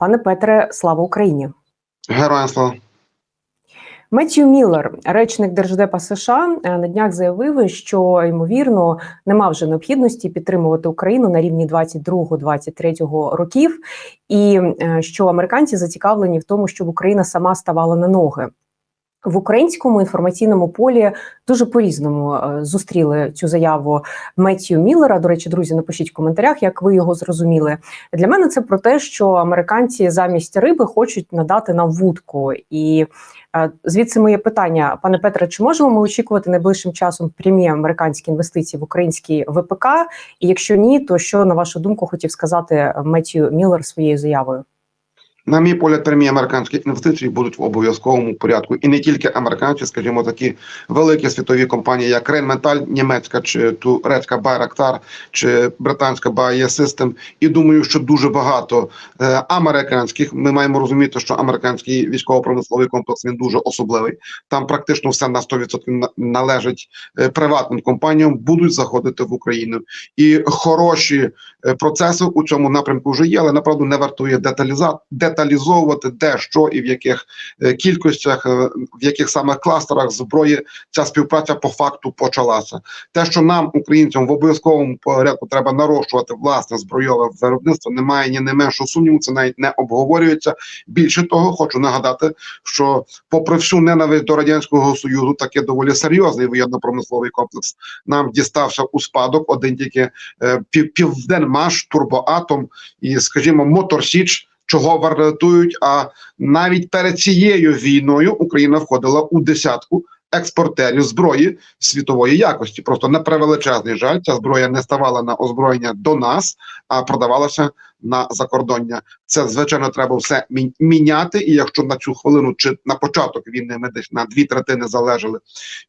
Пане Петре, слава Україні. Героям слава. Меттью Міллер, речник Держдепа США, е, на днях заявив, що ймовірно нема вже необхідності підтримувати Україну на рівні 22-23 років, і е, що американці зацікавлені в тому, щоб Україна сама ставала на ноги. В українському інформаційному полі дуже по різному е, зустріли цю заяву Меттью Міллера. До речі, друзі, напишіть в коментарях, як ви його зрозуміли. Для мене це про те, що американці замість риби хочуть надати нам вудку. І е, звідси моє питання, пане Петре, чи можемо ми очікувати найближчим часом прямі американські інвестиції в український ВПК? І якщо ні, то що на вашу думку хотів сказати Меттью Міллер своєю заявою? На мій погляд, прямі американські інвестиції будуть в обов'язковому порядку, і не тільки американці, скажімо, такі великі світові компанії, як Рейнметаль, німецька чи турецька Байрактар, чи британська BAE System. І думаю, що дуже багато е, американських. Ми маємо розуміти, що американський військово-промисловий комплекс він дуже особливий. Там практично все на 100% належить е, приватним компаніям, будуть заходити в Україну. І хороші е, процеси у цьому напрямку вже є, але направду не вартує деталіза деталізовувати де що і в яких е, кількостях, е, в яких саме кластерах зброї ця співпраця по факту почалася. Те, що нам, українцям, в обов'язковому порядку треба нарощувати власне збройове виробництво, немає ні не меншого сумніву. Це навіть не обговорюється. Більше того, хочу нагадати, що, попри всю ненависть до радянського союзу, таке доволі серйозний воєнно-промисловий комплекс нам дістався у спадок. Один тільки е, пів, південмаш, турбоатом і, скажімо, моторсіч чого вартують. А навіть перед цією війною Україна входила у десятку експортерів зброї світової якості. Просто на превеличезний жаль, ця зброя не ставала на озброєння до нас, а продавалася на закордоння. Це звичайно треба все міняти. І якщо на цю хвилину чи на початок війни ми десь на дві третини залежали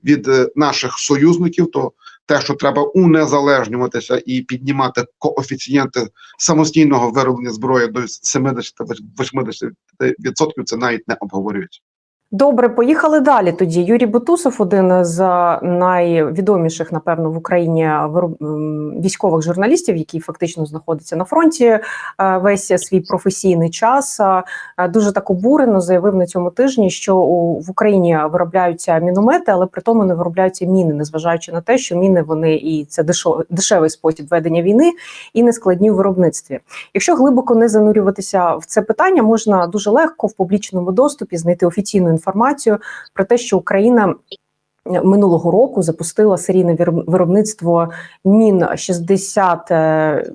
від е, наших союзників, то те, що треба унезалежнюватися і піднімати коефіцієнти самостійного вироблення зброї до 70-80%, це навіть не обговорюється. Добре, поїхали далі. Тоді Юрій Бутусов, один з найвідоміших, напевно, в Україні військових журналістів, який фактично знаходиться на фронті е, весь свій професійний час. Е, дуже так обурено заявив на цьому тижні, що в Україні виробляються міномети, але при тому не виробляються міни, незважаючи на те, що міни вони і це дешевий спосіб ведення війни і не складні в виробництві. Якщо глибоко не занурюватися в це питання, можна дуже легко в публічному доступі знайти офіційну інформацію інформацію про те, що Україна. Минулого року запустила серійне виробництво мін 60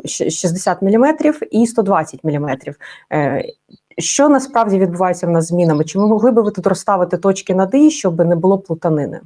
60 мм і 120 мм. Що насправді відбувається в нас з мінами? Чи ми могли би ви тут розставити точки над «і», щоб не було плутанини?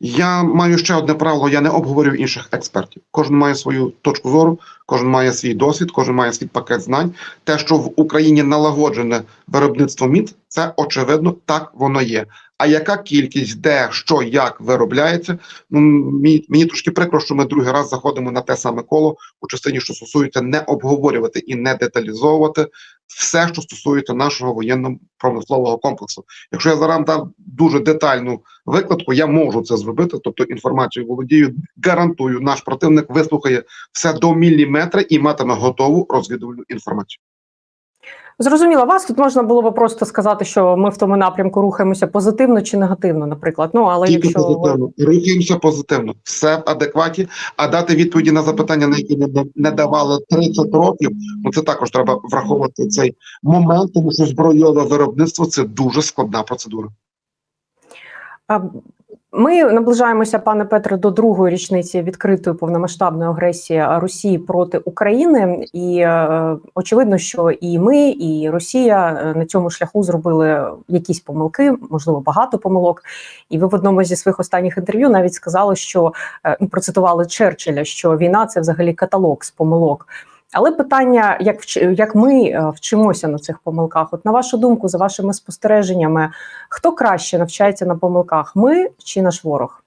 Я маю ще одне правило: я не обговорюю інших експертів. Кожен має свою точку зору, кожен має свій досвід, кожен має свій пакет знань. Те, що в Україні налагоджене виробництво мід, це очевидно так воно є. А яка кількість, де, що, як виробляється? Ну мені, мені трошки прикро, що ми другий раз заходимо на те саме коло у частині, що стосується не обговорювати і не деталізовувати все, що стосується нашого воєнно-промислового комплексу. Якщо я зараз дав дуже детальну викладку, я можу це зробити. Тобто інформацію володію, гарантую, наш противник вислухає все до міліметра і матиме готову розвідувальну інформацію. Зрозуміло, вас тут можна було би просто сказати, що ми в тому напрямку рухаємося позитивно чи негативно, наприклад. Ну але Тільки якщо позитивно рухаємося позитивно, все в адекваті. А дати відповіді на запитання, на які не, не давали 30 років. Ну це також треба враховувати цей момент, тому що збройове виробництво це дуже складна процедура. Ми наближаємося, пане Петре, до другої річниці відкритої повномасштабної агресії Росії проти України, і е, очевидно, що і ми, і Росія е, на цьому шляху зробили якісь помилки, можливо, багато помилок. І ви в одному зі своїх останніх інтерв'ю навіть сказали, що е, процитували Черчилля, що війна це взагалі каталог з помилок. Але питання, як як ми е, вчимося на цих помилках? От на вашу думку, за вашими спостереженнями, хто краще навчається на помилках? Ми чи наш ворог?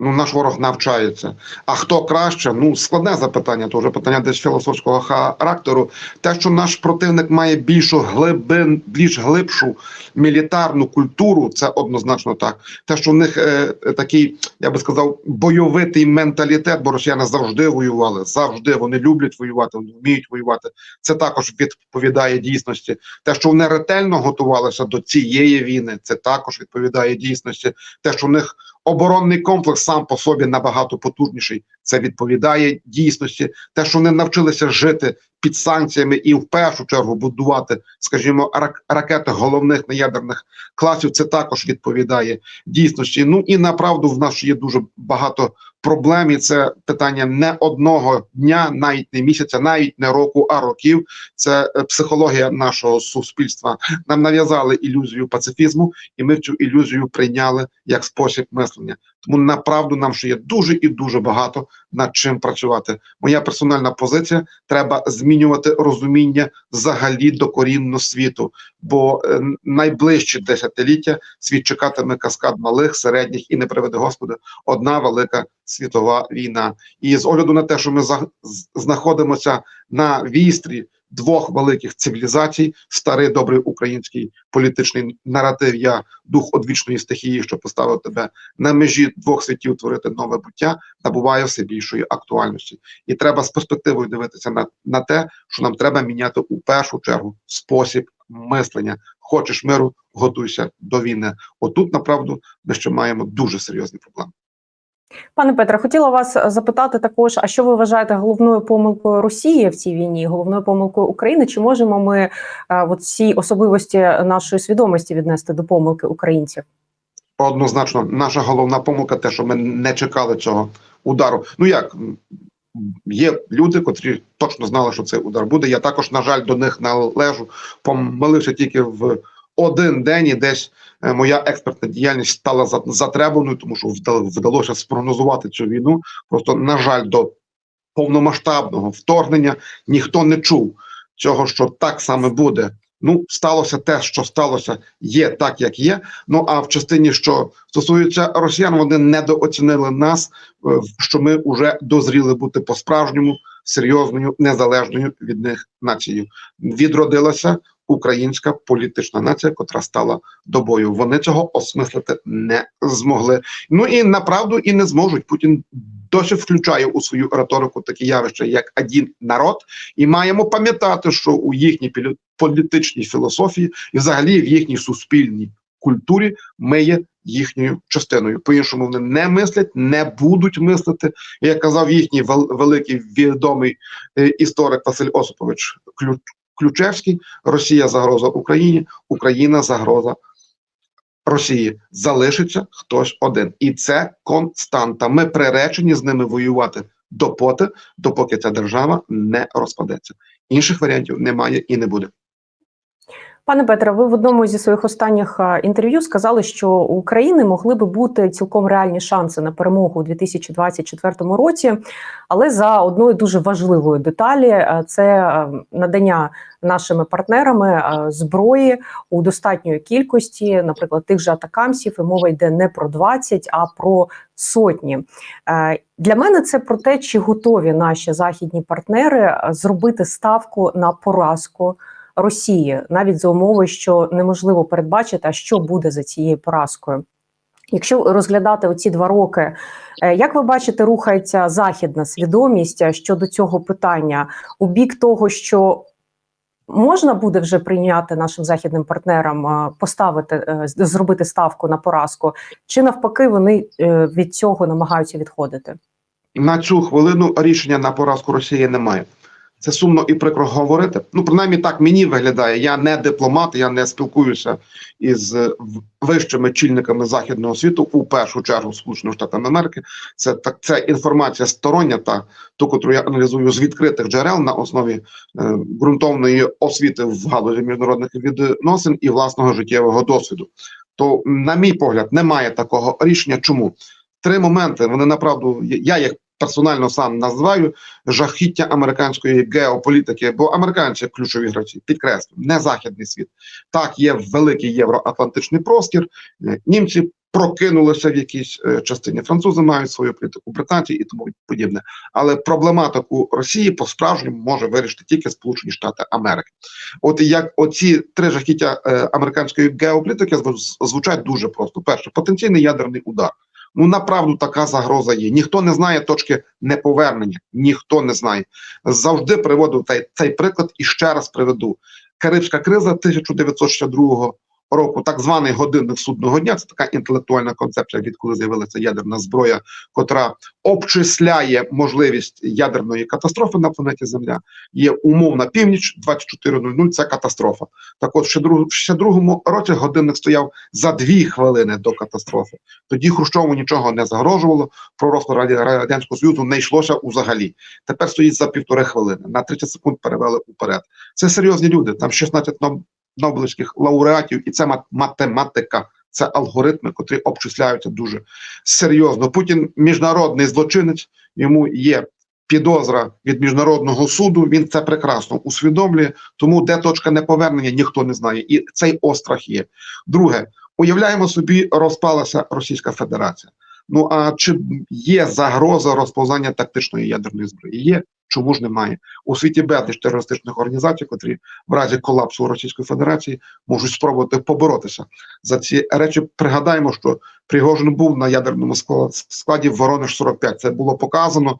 Ну, наш ворог навчається. А хто краще? Ну, складне запитання, то вже питання десь філософського характеру. Те, що наш противник має більшу глибин, більш глибшу мілітарну культуру, це однозначно так. Те, що в них е, такий, я би сказав, бойовитий менталітет, бо росіяни завжди воювали, завжди вони люблять воювати, вони вміють воювати. Це також відповідає дійсності. Те, що вони ретельно готувалися до цієї війни, це також відповідає дійсності. Те, що в них оборонний комплекс сам по собі набагато потужніший, це відповідає дійсності. Те, що вони навчилися жити під санкціями і в першу чергу будувати, скажімо, рак ракети головних неядерних класів, це також відповідає дійсності. Ну і направду в нас є дуже багато проблем. І це питання не одного дня, навіть не місяця, навіть не року, а років. Це е, психологія нашого суспільства. Нам нав'язали ілюзію пацифізму, і ми цю ілюзію прийняли як спосіб мислення. Тому направду нам ще є дуже і дуже багато над чим працювати. Моя персональна позиція: треба змінювати розуміння взагалі докорінно світу, бо е, найближчі десятиліття світ чекатиме каскад малих, середніх і не приведе Господи, одна велика світова війна. І з огляду на те, що ми знаходимося на вістрі двох великих цивілізацій, старий добрий український політичний наратив, я дух одвічної стихії, що поставив тебе на межі двох світів творити нове буття, набуває все більшої актуальності. І треба з перспективою дивитися на, на те, що нам треба міняти у першу чергу спосіб мислення. Хочеш миру, готуйся до війни. Отут, направду, ми ще маємо дуже серйозні проблеми. Пане Петре, хотіла вас е, запитати також: а що ви вважаєте головною помилкою Росії в цій війні, головною помилкою України? Чи можемо ми е, от ці особливості нашої свідомості віднести до помилки українців? Однозначно, наша головна помилка те, що ми не чекали цього удару. Ну як є люди, котрі точно знали, що цей удар буде. Я також, на жаль, до них належу, помилився тільки в один день, і десь е, моя експертна діяльність стала за- затребуваною, тому що вда- вдалося спрогнозувати цю війну. Просто на жаль, до повномасштабного вторгнення ніхто не чув цього, що так саме буде. Ну, сталося те, що сталося, є так, як є. Ну а в частині, що стосується росіян, вони недооцінили нас, е, що ми вже дозріли бути по-справжньому серйозною, незалежною від них нацією. Відродилася українська політична нація, котра стала до бою. Вони цього осмислити не змогли. Ну і направду і не зможуть. Путін досі включає у свою риторику такі явища, як один народ, і маємо пам'ятати, що у їхній політичній філософії і взагалі в їхній суспільній культурі ми є їхньою частиною. По-іншому вони не мислять, не будуть мислити. Як казав їхній вел- великий відомий е, історик Василь Осипович Ключевський, Росія загроза Україні, Україна загроза Росії. Залишиться хтось один. І це константа. Ми приречені з ними воювати допоти, допоки ця держава не розпадеться. Інших варіантів немає і не буде. Пане Петре, ви в одному зі своїх останніх е, інтерв'ю сказали, що у України могли би бути цілком реальні шанси на перемогу у 2024 році, але за одною дуже важливою деталі е, це е, надання нашими партнерами зброї у достатньої кількості, наприклад, тих же атакамсів, і мова йде не про 20, а про сотні. Для мене це про те, чи готові наші західні партнери зробити ставку на поразку. Росії, навіть за умови, що неможливо передбачити, а що буде за цією поразкою. Якщо розглядати оці два роки, е, як ви бачите, рухається західна свідомість е, щодо цього питання у бік того, що можна буде вже прийняти нашим західним партнерам е, поставити зробити ставку на поразку, чи навпаки вони від цього намагаються відходити? на цю хвилину рішення на поразку Росії немає. Це сумно і прикро говорити. Ну, принаймні так мені виглядає. Я не дипломат, я не спілкуюся із е, вищими чільниками західного світу, у першу чергу Сполучених Штатів Америки. Це так, це інформація стороння, та ту, котру я аналізую з відкритих джерел на основі е, ґрунтовної освіти в галузі міжнародних відносин і власного життєвого досвіду. То, на мій погляд, немає такого рішення. Чому? Три моменти. Вони направду я їх персонально сам називаю жахіття американської геополітики, бо американці ключові гравці, підкреслю, не західний світ. Так, є великий євроатлантичний простір. Е, Німці прокинулися в якійсь е, частині. Французи мають свою політику, британці і тому подібне. Але проблематику Росії по справжньому може вирішити тільки Сполучені Штати Америки. От як оці три жахіття е, американської геополітики звучать дуже просто. Перше, потенційний ядерний удар. Ну направду така загроза є. Ніхто не знає точки неповернення, ніхто не знає. Завжди приводив цей, цей приклад і ще раз приведу. Карибська криза 1962 року, так званий годинник судного дня. Це така інтелектуальна концепція, відколи з'явилася ядерна зброя, котра обчисляє можливість ядерної катастрофи на планеті Земля. Є умовна північ 24.00 – Це катастрофа. Так, от ще друг, ще другому році годинник стояв за дві хвилини до катастрофи. Тоді Хрущову нічого не загрожувало. Про розпад радянського союзу не йшлося взагалі. Тепер стоїть за півтори хвилини. На 30 секунд перевели уперед. Це серйозні люди. Там 16 ноб- нобелівських лауреатів, і це мат- математика. Це алгоритми, котрі обчисляються дуже серйозно. Путін міжнародний злочинець. Йому є підозра від міжнародного суду. Він це прекрасно усвідомлює. Тому де точка неповернення, ніхто не знає. І цей острах є. Друге, уявляємо собі, розпалася Російська Федерація. Ну а чи є загроза розповзання тактичної ядерної зброї? Є. Чому ж немає у світі безліч терористичних організацій, котрі в разі колапсу Російської Федерації можуть спробувати поборотися за ці речі. Пригадаємо, що Пригожин був на ядерному склад- складі Воронеж 45 Це було показано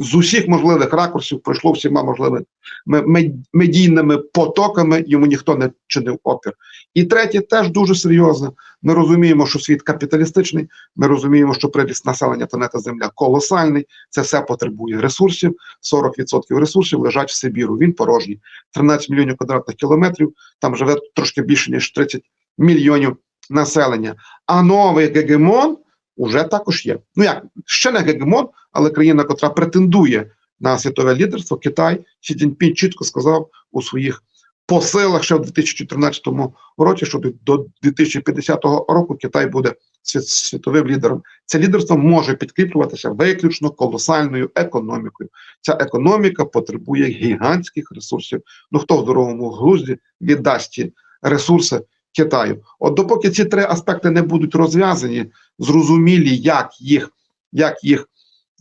з- усіх можливих ракурсів. Пройшло всіма можливими ме- ме- медійними потоками. Йому ніхто не чинив опір. І третє, теж дуже серйозно. Ми розуміємо, що світ капіталістичний. Ми розуміємо, що приріст населення планети Земля колосальний. Це все потребує ресурсів. 40% ресурсів лежать в Сибіру. Він порожній. 13 мільйонів квадратних кілометрів. Там живе трошки більше ніж 30 мільйонів населення. А новий гегемон уже також є. Ну як ще не гегемон, але країна, котра претендує на світове лідерство, Китай, Сі Цзіньпін чітко сказав у своїх посилах ще в 2014 році, що до- до 2050 року Китай буде світовим лідером. Це лідерство може підкріплюватися виключно колосальною економікою. Ця економіка потребує гігантських ресурсів. Ну хто в здоровому глузді віддасть ці ресурси Китаю? От допоки ці три аспекти не будуть розв'язані, зрозумілі, як їх, як їх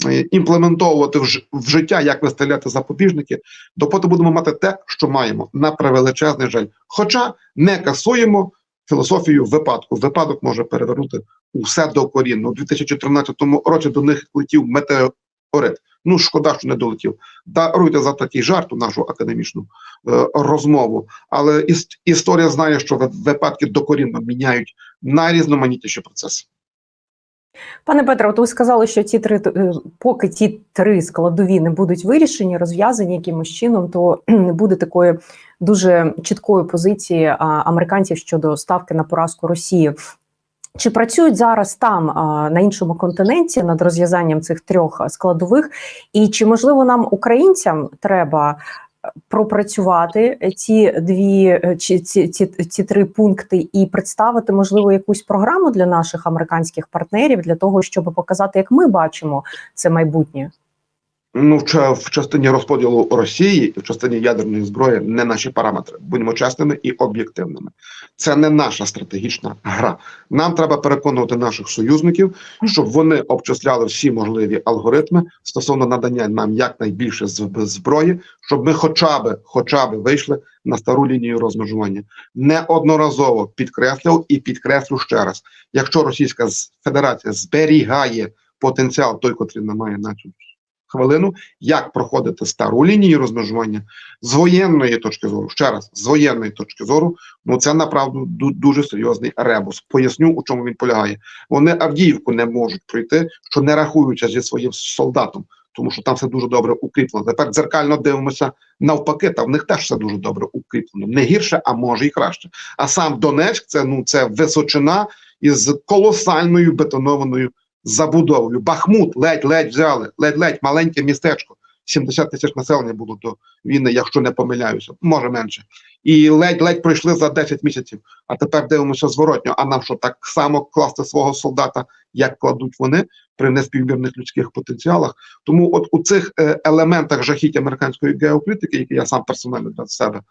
е, імплементовувати в, життя, як виставляти запобіжники, допоки будемо мати те, що маємо на превеличезний жаль. Хоча не касуємо філософію випадку. Випадок може перевернути усе докорінно. У 2014 році до них летів метеорит. Ну, шкода, що не долетів. Даруйте за такий жарт у нашу академічну е, розмову. Але іс- історія знає, що ви- випадки докорінно міняють найрізноманітніші процеси. Пане Петро, от ви сказали, що ці три е, поки ті три складові не будуть вирішені, розв'язані якимось чином, то не буде такої дуже чіткої позиції американців щодо ставки на поразку Росії. Чи працюють зараз там на іншому континенті над розв'язанням цих трьох складових? І чи можливо нам, українцям, треба е, пропрацювати ці дві е, чи ці, ці, ці три пункти і представити можливо якусь програму для наших американських партнерів для того, щоб показати, як ми бачимо це майбутнє? Ну, в, частині розподілу Росії в частині ядерної зброї не наші параметри. Будьмо чесними і об'єктивними. Це не наша стратегічна гра. Нам треба переконувати наших союзників, щоб вони обчисляли всі можливі алгоритми стосовно надання нам якнайбільше зброї, щоб ми хоча би, хоча би вийшли на стару лінію розмежування. Неодноразово підкреслив і підкреслю ще раз: якщо Російська Федерація зберігає потенціал, той, котрий не має на цю хвилину, як проходити стару лінію розмежування з воєнної точки зору. Ще раз, з воєнної точки зору, ну це направду дуже серйозний ребус. Поясню, у чому він полягає. Вони Авдіївку не можуть пройти, що не рахуються зі своїм солдатом, тому що там все дуже добре укріплено. Тепер дзеркально дивимося навпаки, та в них теж все дуже добре укріплено. Не гірше, а може і краще. А сам Донецьк це ну це височина із колосальною бетонованою забудовою. Бахмут ледь-ледь взяли, ледь-ледь маленьке містечко. 70 тисяч населення було до війни, якщо не помиляюся, може менше. І ледь-ледь пройшли за 10 місяців. А тепер дивимося зворотньо. А нам що так само класти свого солдата, як кладуть вони при неспівмірних людських потенціалах. Тому, от у цих е, елементах жахіть американської геополітики, які я сам персонально для себе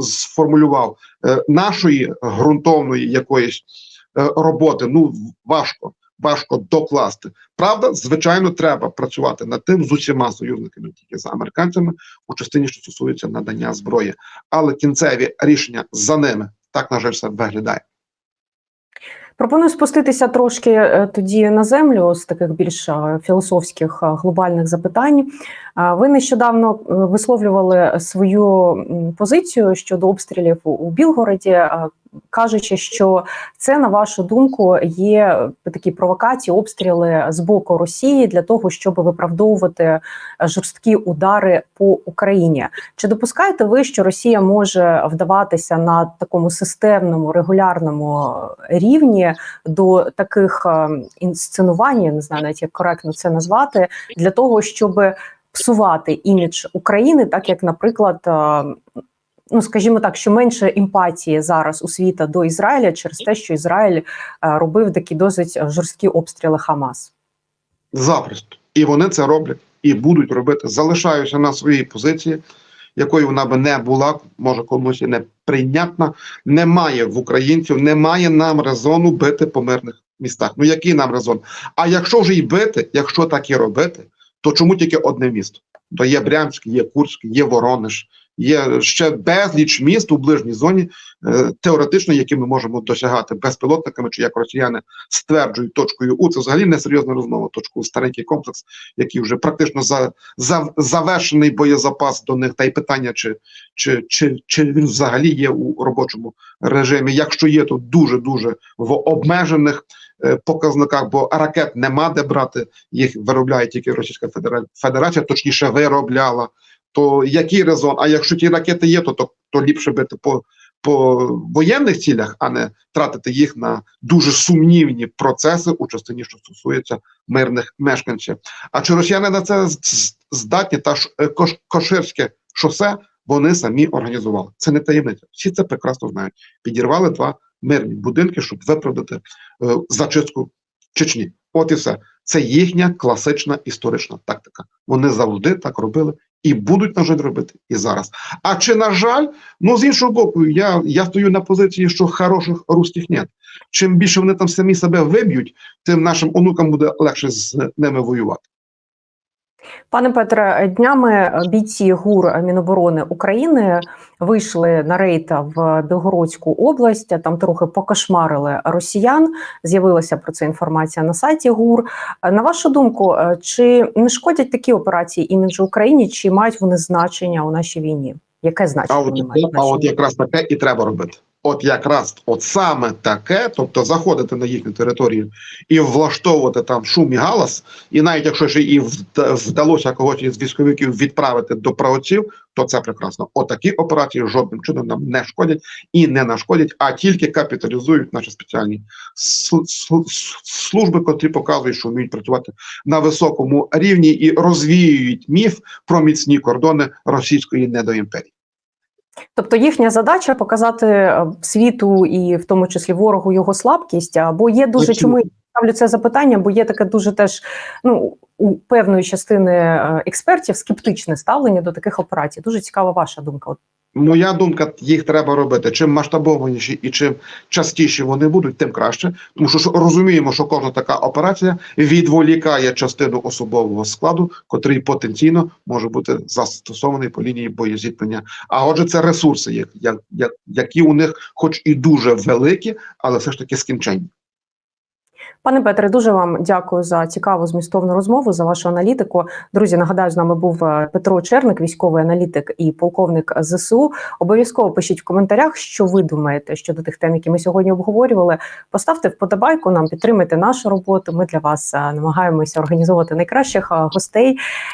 сформулював, е, нашої ґрунтовної якоїсь роботи. Ну важко, важко докласти. Правда, звичайно, треба працювати над тим з усіма союзниками, тільки з американцями, у частині, що стосується надання зброї, але кінцеві рішення за ними так на жаль все виглядає. Пропоную спуститися трошки е, тоді на землю з таких більш е, філософських е, глобальних запитань. Е, Ви нещодавно е, висловлювали свою позицію щодо обстрілів у- Білгороді, е, кажучи, що це, на вашу думку, є такі провокації, обстріли з боку Росії для того, щоб виправдовувати е, жорсткі удари по Україні. Чи допускаєте ви, що Росія може вдаватися на такому системному регулярному е, рівні до таких е, інсценувань, я не знаю навіть як коректно це назвати, для того, щоб псувати імідж України, так як, наприклад, е, ну скажімо так, що менше емпатії зараз у світа до Ізраїля через те, що Ізраїль е, робив такі досить жорсткі обстріли Хамас. Запросто. І вони це роблять і будуть робити. Залишаюся на своїй позиції, якою вона би не була, може комусь і не прийнятна. Немає в українців, немає нам резону бити по мирних містах. Ну який нам резон? А якщо вже й бити, якщо так і робити, то чому тільки одне місто? То є Брянськ, є Курськ, є Воронеж, є ще безліч міст у ближній зоні, е, теоретично, які ми можемо досягати безпілотниками, чи як росіяни стверджують точкою У. Це взагалі несерйозна розмова. Точку старенький комплекс, який вже практично за, за завершений боєзапас до них. Та й питання, чи, чи, чи, чи він взагалі є у робочому режимі. Якщо є, то дуже дуже в обмежених е, показниках, бо ракет нема де брати, їх виробляє тільки Російська Федера- Федерація, точніше виробляла. То який резон? А якщо ті ракети є, то, то, то ліпше бити по, по воєнних цілях, а не тратити їх на дуже сумнівні процеси у частині, що стосується мирних мешканців. А чи росіяни на це здатні? Та е, кош, коширське шосе вони самі організували. Це не таємниця. Всі це прекрасно знають. Підірвали два мирні будинки, щоб виправдати е, зачистку Чечні. От і все. Це їхня класична історична тактика. Вони завжди так робили і будуть, на жаль, робити і зараз. А чи на жаль, ну з іншого боку, я, я стою на позиції, що хороших русських нет. Чим більше вони там самі себе виб'ють, тим нашим онукам буде легше з ними воювати. Пане Петре, днями бійці ГУР Міноборони України вийшли на рейд в Білгородську область. Там трохи покошмарили росіян. З'явилася про це інформація на сайті ГУР. На вашу думку, чи не шкодять такі операції іміджу Україні, чи мають вони значення у нашій війні? Яке значення А от, а от якраз таке і треба робити. От якраз от саме таке, тобто заходити на їхню територію і влаштовувати там шум і галас, і навіть якщо ще і вдалося когось із військовиків відправити до правоців, то це прекрасно. Отакі операції жодним чином нам не шкодять і не нашкодять, а тільки капіталізують наші спеціальні сл- сл- служби, котрі показують, що вміють працювати на високому рівні і розвіюють міф про міцні кордони російської недоімперії. Тобто їхня задача показати е, світу і в тому числі ворогу його слабкість. або є дуже чому я ставлю це запитання, бо є таке дуже теж ну у певної частини е, експертів скептичне ставлення до таких операцій. Дуже цікава ваша думка. От Моя думка, їх треба робити. Чим масштабованіші і чим частіші вони будуть, тим краще. Тому що розуміємо, що кожна така операція відволікає частину особового складу, котрий потенційно може бути застосований по лінії боєзіткнення. А отже, це ресурси, як, як, як, які у них, хоч і дуже великі, але все ж таки скінченні. Пане Петре, дуже вам дякую за цікаву змістовну розмову, за вашу аналітику. Друзі, нагадаю, з нами був е, Петро Черник, військовий аналітик і полковник ЗСУ. Обов'язково пишіть в коментарях, що ви думаєте щодо тих тем, які ми сьогодні обговорювали. Поставте вподобайку нам, підтримайте нашу роботу. Ми для вас е, намагаємося організовувати найкращих е, гостей.